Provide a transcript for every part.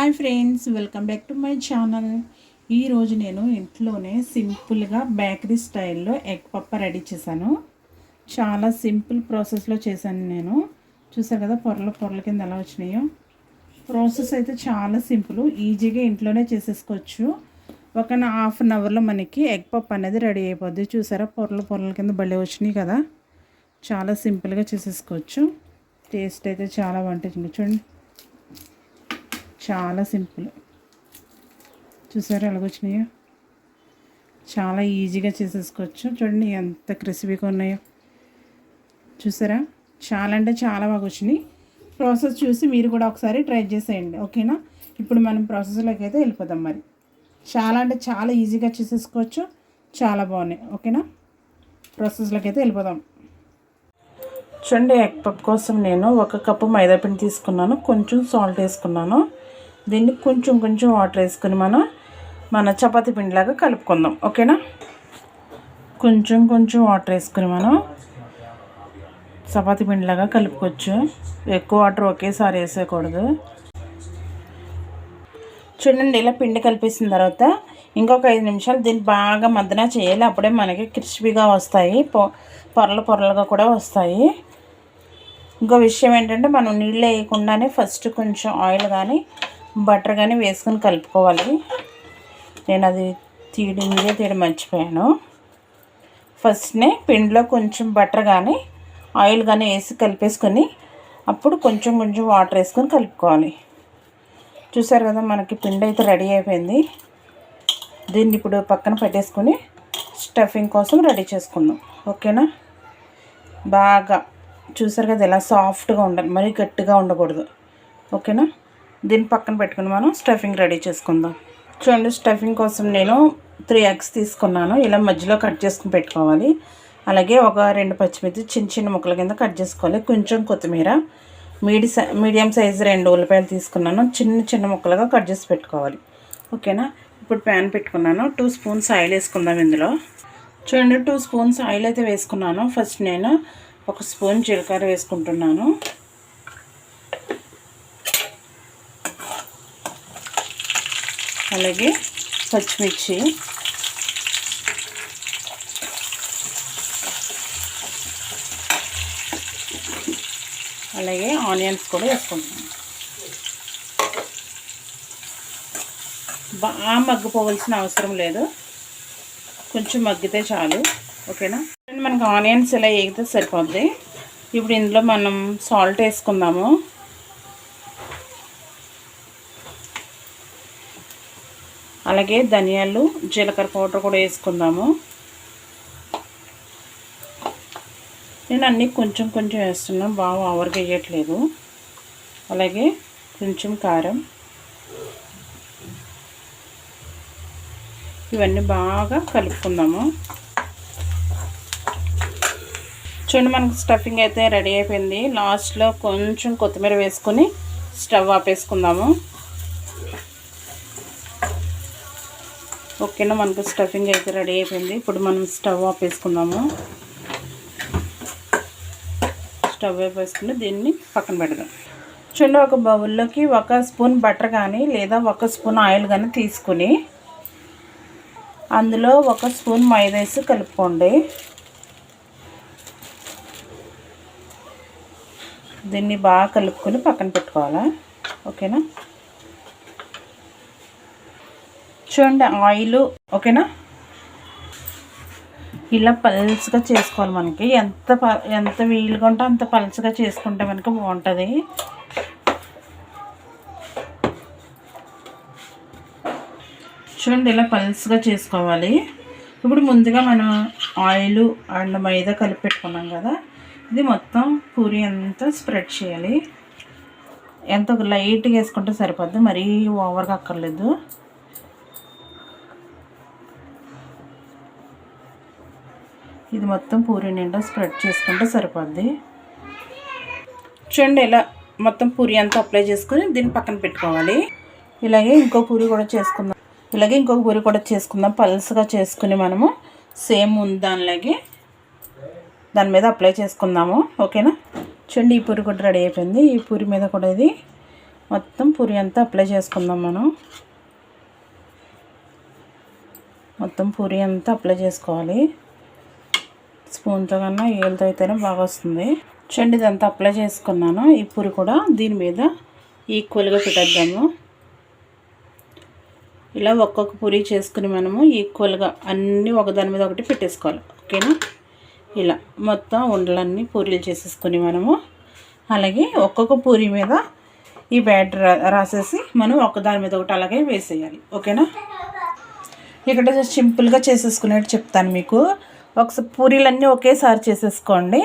Hi friends welcome back to my channel. ఈరోజు నేను ఇంట్లోనే సింపుల్గా బేకరీ స్టైల్లో ఎగ్ పప్ప రెడీ చేశాను. చాలా సింపుల్ ప్రాసెస్లో చేశాను నేను. చూసారు కదా పొరల పొరల కింద ఎలా వచ్చినాయో? ప్రాసెస్ అయితే చాలా సింపుల్ ఈజీగా ఇంట్లోనే చేసేసుకోవచ్చు. ఒక హాఫ్ అన్ అవర్లో మనకి ఎగ్ పప్ అనేది రెడీ అయిపోద్ది. చూసారా పొరల పొరల కింద భలే వచ్చినాయి కదా? చాలా సింపుల్గా చేసేసుకోవచ్చు. టేస్ట్ అయితే చాలా బాగుంటుంది. చూడండి. చాలా సింపుల్. చూసారా ఎలాగొచ్చినాయో? చాలా ఈజీగా చేసేసుకోవచ్చు. చూడండి ఎంత క్రిస్పీగా ఉన్నాయో. చూసారా? చాలా అంటే చాలా బాగా వచ్చినాయి ప్రాసెస్ చూసి మీరు కూడా ఒకసారి ట్రై చేసేయండి. ఓకేనా? ఇప్పుడు మనం ప్రాసెస్లోకి అయితే వెళ్ళిపోదాం మరి. చాలా అంటే చాలా ఈజీగా చేసేసుకోవచ్చు. చాలా బాగున్నాయి. ఓకేనా? ప్రాసెస్లోకి అయితే వెళ్ళిపోదాం. చూడండి ఎగ్ పప్ కోసం నేను ఒక కప్పు మైదాపిండి తీసుకున్నాను. కొంచెం సాల్ట్ వేసుకున్నాను. దీన్ని కొంచెం కొంచెం వాటర్ వేసుకుని మనం మన చపాతీ పిండిలాగా కలుపుకుందాం. ఓకేనా? కొంచెం కొంచెం వాటర్ వేసుకుని మనం చపాతీ పిండిలాగా కలుపుకోవచ్చు. ఎక్కువ వాటర్ ఒకేసారి వేసేయకూడదు. చూడండి ఇలా పిండి కలిపేసిన తర్వాత ఇంకొక ఐదు నిమిషాలు దీన్ని బాగా మద్దన చేయాలి. అప్పుడే మనకి క్రిస్పీగా వస్తాయి. పొ పొరలు పొరలుగా కూడా వస్తాయి. ఇంకో విషయం ఏంటంటే మనం నీళ్ళు వేయకుండానే ఫస్ట్ కొంచెం ఆయిల్ కానీ బటర్ కానీ వేసుకొని కలుపుకోవాలి. నేను అది తీయడం మీదే తీయడం మర్చిపోయాను. ఫస్ట్నే పిండిలో కొంచెం బటర్ కానీ ఆయిల్ కానీ వేసి కలిపేసుకొని అప్పుడు కొంచెం కొంచెం వాటర్ వేసుకొని కలుపుకోవాలి. చూసారు కదా మనకి పిండి అయితే రెడీ అయిపోయింది. దీన్ని ఇప్పుడు పక్కన పెట్టేసుకొని స్టఫింగ్ కోసం రెడీ చేసుకుందాం. ఓకేనా? బాగా. చూసారు కదా ఇలా సాఫ్ట్గా ఉండాలి. మరీ గట్టిగా ఉండకూడదు. ఓకేనా? దీన్ని పక్కన పెట్టుకుని మనం స్టఫింగ్ రెడీ చేసుకుందాం. చూడండి స్టఫింగ్ కోసం నేను త్రీ ఎగ్స్ తీసుకున్నాను. ఇలా మధ్యలో కట్ చేసుకుని పెట్టుకోవాలి. అలాగే ఒక రెండు పచ్చిమిర్చి చిన్న చిన్న ముక్కల కింద కట్ చేసుకోవాలి. కొంచెం కొత్తిమీర మీడి మీడియం సైజు రెండు ఉల్లిపాయలు తీసుకున్నాను. చిన్న చిన్న ముక్కలుగా కట్ చేసి పెట్టుకోవాలి. ఓకేనా? ఇప్పుడు ప్యాన్ పెట్టుకున్నాను. టూ స్పూన్స్ ఆయిల్ వేసుకుందాం ఇందులో. చూడండి టూ స్పూన్స్ ఆయిల్ అయితే వేసుకున్నాను. ఫస్ట్ నేను ఒక స్పూన్ జీలకర్ర వేసుకుంటున్నాను. అలాగే పచ్చిమిర్చి. అలాగే ఆనియన్స్ కూడా వేసుకుంటున్నాను. బాగా మగ్గిపోవలసిన అవసరం లేదు. కొంచెం మగ్గితే చాలు. ఓకేనా? మనకు ఆనియన్స్ ఇలా వేగితే సరిపోద్ది. ఇప్పుడు ఇందులో మనం సాల్ట్ వేసుకుందాము. అలాగే ధనియాలు జీలకర్ర పౌడర్ కూడా వేసుకుందాము. నేను అన్నీ కొంచెం కొంచెం వేస్తున్నాను బాగా ఓవర్గా వేయట్లేదు. అలాగే కొంచెం కారం. ఇవన్నీ బాగా కలుపుకుందాము. చూడండి మనకు స్టఫింగ్ అయితే రెడీ అయిపోయింది. లాస్ట్లో కొంచెం కొత్తిమీర వేసుకొని స్టవ్ ఆపేసుకుందాము. ఓకేనా మనకు స్టఫింగ్ అయితే రెడీ అయిపోయింది. ఇప్పుడు మనం స్టవ్ ఆఫ్ స్టవ్ ఆఫ్ వేసుకుని దీన్ని పక్కన పెడదాం. చూడండి ఒక బౌల్లోకి ఒక స్పూన్ బటర్ కానీ లేదా ఒక స్పూన్ ఆయిల్ కానీ తీసుకుని అందులో ఒక స్పూన్ మైదా వేసి కలుపుకోండి. దీన్ని బాగా కలుపుకొని పక్కన పెట్టుకోవాలా? ఓకేనా? చూడండి ఆయిల్ ఓకేనా? ఇలా పల్స్గా చేసుకోవాలి మనకి. ఎంత ఎంత వీలుగా ఉంటే అంత పల్స్గా చేసుకుంటే మనకి బాగుంటుంది. చూడండి ఇలా పల్స్గా చేసుకోవాలి. ఇప్పుడు ముందుగా మనం ఆయిల్ అండ్ మైదా కలిపి పెట్టుకున్నాం కదా. ఇది మొత్తం పూరి అంతా స్ప్రెడ్ చేయాలి. ఎంత లైట్గా వేసుకుంటే సరిపోద్ది. మరీ ఓవర్గా అక్కర్లేదు. ఇది మొత్తం పూరి నిండా స్ప్రెడ్ చేసుకుంటే సరిపోద్ది. చూడండి ఇలా మొత్తం పూరి అంతా అప్లై చేసుకుని దీన్ని పక్కన పెట్టుకోవాలి. ఇలాగే ఇంకో పూరి కూడా చేసుకుందాం. ఇలాగే ఇంకొక పూరి కూడా చేసుకుందాం. పల్స్గా చేసుకుని మనము సేమ్ ఉంది దానిలాగే దాని మీద అప్లై చేసుకుందాము. ఓకేనా? చూడండి ఈ పూరి కూడా రెడీ అయిపోయింది. ఈ పూరి మీద కూడా ఇది మొత్తం పూరి అంతా అప్లై చేసుకుందాం మనం. మొత్తం పూరి అంతా అప్లై చేసుకోవాలి. స్పూన్తో కన్నా ఏళ్ళతో అయితేనే బాగా వస్తుంది. చూడండి ఇదంతా అప్లై చేసుకున్నాను. ఈ పూరి కూడా దీని మీద ఈక్వల్గా పెట్టేద్దాము. ఇలా ఒక్కొక్క పూరి చేసుకుని మనము ఈక్వల్గా అన్నీ ఒకదాని మీద ఒకటి పెట్టేసుకోవాలి. ఓకేనా? ఇలా మొత్తం ఉండలన్నీ పూరీలు చేసేసుకొని మనము అలాగే ఒక్కొక్క పూరి మీద ఈ బ్యాటర్ రాసేసి మనం ఒకదాని మీద ఒకటి అలాగే వేసేయాలి. ఓకేనా? ఇక్కడ సింపుల్గా చేసేసుకునేట్టు చెప్తాను మీకు. ఒకసారి పూరీలన్నీ ఒకేసారి చేసేసుకోండి.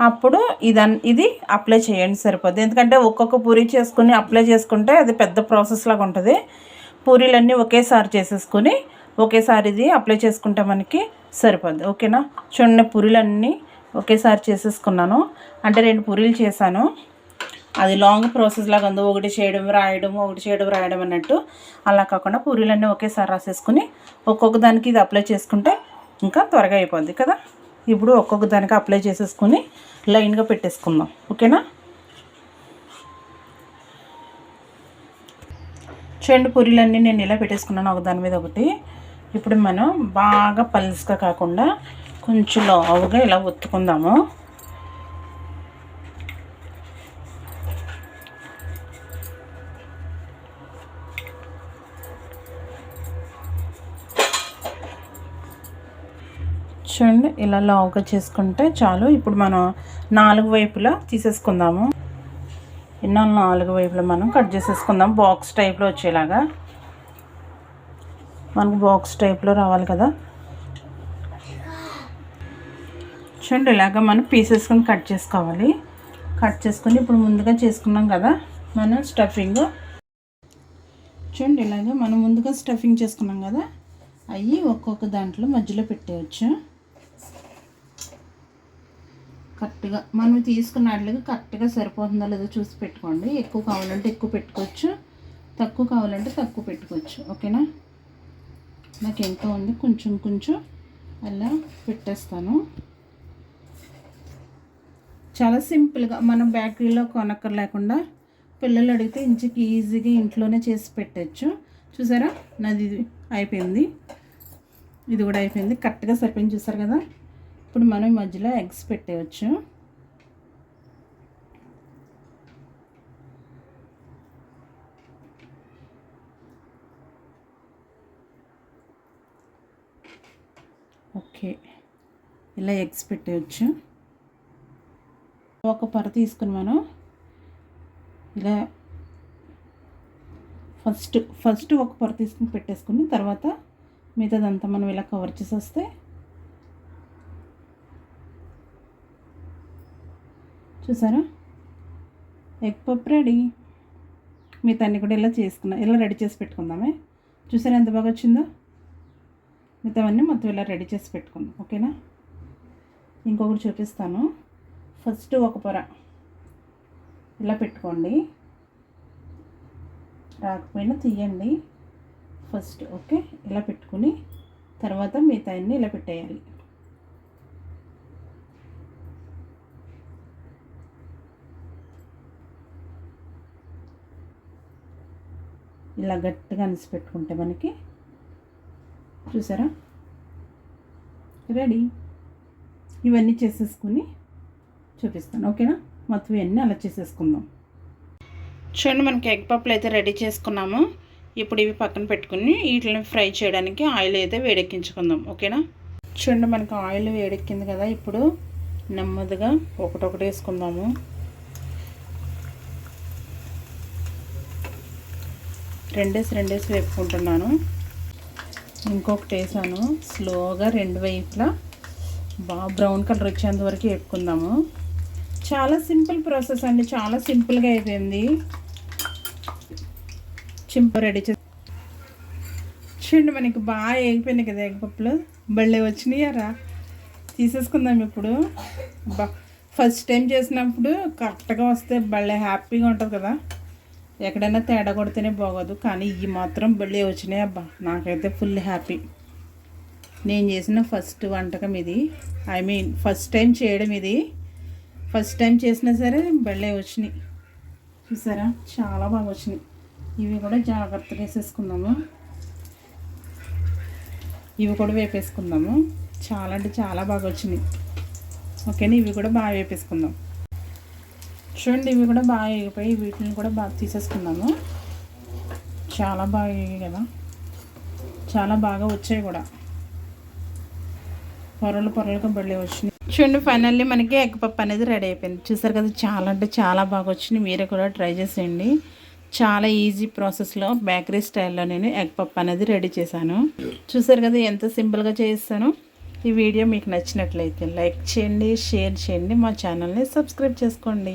అప్పుడు ఇదన్ ఇది అప్లై చేయండి సరిపోద్ది. ఎందుకంటే ఒక్కొక్క పూరి చేసుకుని అప్లై చేసుకుంటే అది పెద్ద ప్రాసెస్ లాగా ఉంటుంది. పూరీలన్నీ ఒకేసారి చేసేసుకొని ఒకేసారి ఇది అప్లై చేసుకుంటే మనకి సరిపోద్ది. ఓకేనా? చూడండి పూరీలన్నీ ఒకేసారి చేసేసుకున్నాను. అంటే రెండు పూరీలు చేశాను. అది లాంగ్ ప్రాసెస్ లాగా ఉంది. ఒకటి చేయడం రాయడం ఒకటి చేయడం రాయడం అన్నట్టు. అలా కాకుండా పూరీలన్నీ ఒకేసారి రాసేసుకుని ఒక్కొక్క దానికి ఇది అప్లై చేసుకుంటే ఇంకా త్వరగా అయిపోద్ది కదా? ఇప్పుడు ఒక్కొక్క దానికి అప్లై చేసేసుకుని లైన్గా పెట్టేసుకుందాం. ఓకేనా? చెండు పూరీలన్నీ నేను ఇలా పెట్టేసుకున్నాను ఒక దాని మీద ఒకటి. ఇప్పుడు మనం బాగా పల్స్గా కాకుండా కొంచెం లావుగా ఇలా ఒత్తుకుందాము. చూడండి ఇలా లావుగా చేసుకుంటే చాలు. ఇప్పుడు మనం నాలుగు వైపులా తీసేసుకుందాము. ఎన్నో నాలుగు వైపులా మనం కట్ చేసేసుకుందాం. బాక్స్ టైప్లో వచ్చేలాగా. మనకు బాక్స్ టైప్లో రావాలి కదా. చూడండి ఇలాగ మనం పీసెస్కొని కట్ చేసుకోవాలి. కట్ చేసుకొని ఇప్పుడు ముందుగా చేసుకున్నాం కదా. మనం స్టఫింగ్. చూడండి ఇలాగ మనం ముందుగా స్టఫింగ్ చేసుకున్నాం కదా. అవి ఒక్కొక్క దాంట్లో మధ్యలో పెట్టేయచ్చు. కరెక్ట్గా మనం తీసుకున్న వాటికి కరెక్ట్గా సరిపోతుందో లేదో చూసి పెట్టుకోండి. ఎక్కువ కావాలంటే ఎక్కువ పెట్టుకోవచ్చు. తక్కువ కావాలంటే తక్కువ పెట్టుకోవచ్చు. ఓకేనా? నాకు ఎంత ఉంది. కొంచెం కొంచెం అలా పెట్టేస్తాను. చాలా సింపుల్గా మనం బేకరీలో కొనక్కర్ లేకుండా పిల్లలు అడిగితే ఇంచుకి ఈజీగా ఇంట్లోనే చేసి పెట్టచ్చు. చూసారా? నాది ఇది అయిపోయింది. ఇది కూడా అయిపోయింది. కరెక్ట్గా సరిపోయింది. చూసారు కదా? ఇప్పుడు మనం మధ్యలో ఎగ్స్ పెట్టేయచ్చు. ఓకే. ఇలా ఎగ్స్ పెట్టేయచ్చు. ఒక పొర తీసుకుని మనం ఇలా ఫస్ట్ ఫస్ట్ ఒక పొర తీసుకుని పెట్టేసుకుని తర్వాత మిగతాదంతా మనం ఇలా కవర్ చేసి వస్తే చూసారా? ఎగ్ పప్పు రెడీ. మీ తన్ని కూడా ఇలా చేసుకున్నా ఇలా రెడీ చేసి పెట్టుకుందామే? చూసారా ఎంత బాగా వచ్చిందో? మిగతావన్నీ మొత్తం ఇలా రెడీ చేసి పెట్టుకుందాం ఓకేనా? ఇంకొకటి చూపిస్తాను. ఫస్ట్ ఒక పొర. ఇలా పెట్టుకోండి. రాకపోయినా తీయండి. First okay? ఇలా పెట్టుకుని తర్వాత మిగతా అన్నీ ఇలా పెట్టేయాలి. ఇలా గట్టిగా అనిసి పెట్టుకుంటే మనకి చూసారా? రెడీ. ఇవన్నీ చేసేసుకుని చూపిస్తాను. ఓకేనా? మొత్తం ఇవన్నీ అలా చేసేసుకుందాం. చూడండి మనకి ఎగ్ పప్పులు అయితే రెడీ చేసుకున్నాము. ఇప్పుడు ఇవి పక్కన పెట్టుకుని వీటిని ఫ్రై చేయడానికి ఆయిల్ అయితే వేడెక్కించుకుందాం. ఓకేనా? చూడండి మనకి ఆయిల్ వేడెక్కింది కదా ఇప్పుడు నెమ్మదిగా ఒకటొకటి వేసుకుందాము. రెండేసి రెండేసి వేపుకుంటున్నాను. ఇంకొకటి వేసాను. స్లోగా రెండు వైపులా బాగా బ్రౌన్ కలర్ వచ్చేంత వరకు వేపుకుందాము. చాలా సింపుల్ ప్రాసెస్ అండి. చాలా సింపుల్గా అయిపోయింది. చింప రెడీ చే చూడండి మనకి బాగా వేగిపోయినాయి కదా ఎగ్ పప్పులు బళ్ళే వచ్చినాయారా? తీసేసుకుందాం ఇప్పుడు. బా ఫస్ట్ టైం చేసినప్పుడు కరెక్ట్గా వస్తే బళ్ళే హ్యాపీగా ఉంటుంది కదా. ఎక్కడైనా తేడా కొడితేనే బాగోదు. కానీ ఇవి మాత్రం బళ్ళే వచ్చినాయి అబ్బా. నాకైతే ఫుల్ హ్యాపీ. నేను చేసిన ఫస్ట్ వంటకం ఇది. ఐ మీన్ ఫస్ట్ టైం చేయడం ఇది. ఫస్ట్ టైం చేసినా సరే బళ్ళే వచ్చినాయి. చూసారా? చాలా బాగా వచ్చినాయి. ఇవి కూడా జాగ్రత్తగా వేసేసుకుందాము. ఇవి కూడా వేపేసుకుందాము. చాలా అంటే చాలా బాగా వచ్చినాయి. ఓకేనా? ఇవి కూడా బాగా వేపేసుకుందాం. చూడండి ఇవి కూడా బాగా వేగిపోయి వీటిని కూడా బాగా తీసేసుకున్నాము చాలా బాగా వేగాయి కదా? చాలా బాగా వచ్చాయి కూడా. పొరలు పొరలుగా బళ్ళే వచ్చినాయి. చూడండి ఫైనల్లీ మనకి ఎగ్ పప్పు అనేది రెడీ అయిపోయింది. చూసారు కదా చాలా అంటే చాలా బాగా వచ్చింది. మీరే కూడా ట్రై చేసేయండి. చాలా ఈజీ ప్రాసెస్లో బేకరీ స్టైల్లో నేను ఎగ్ పప్పు అనేది రెడీ చేశాను. చూసారు కదా ఎంత సింపుల్గా చేస్తాను. ఈ వీడియో మీకు నచ్చినట్లయితే లైక్ చేయండి షేర్ చేయండి. మా ఛానల్ని సబ్స్క్రైబ్ చేసుకోండి.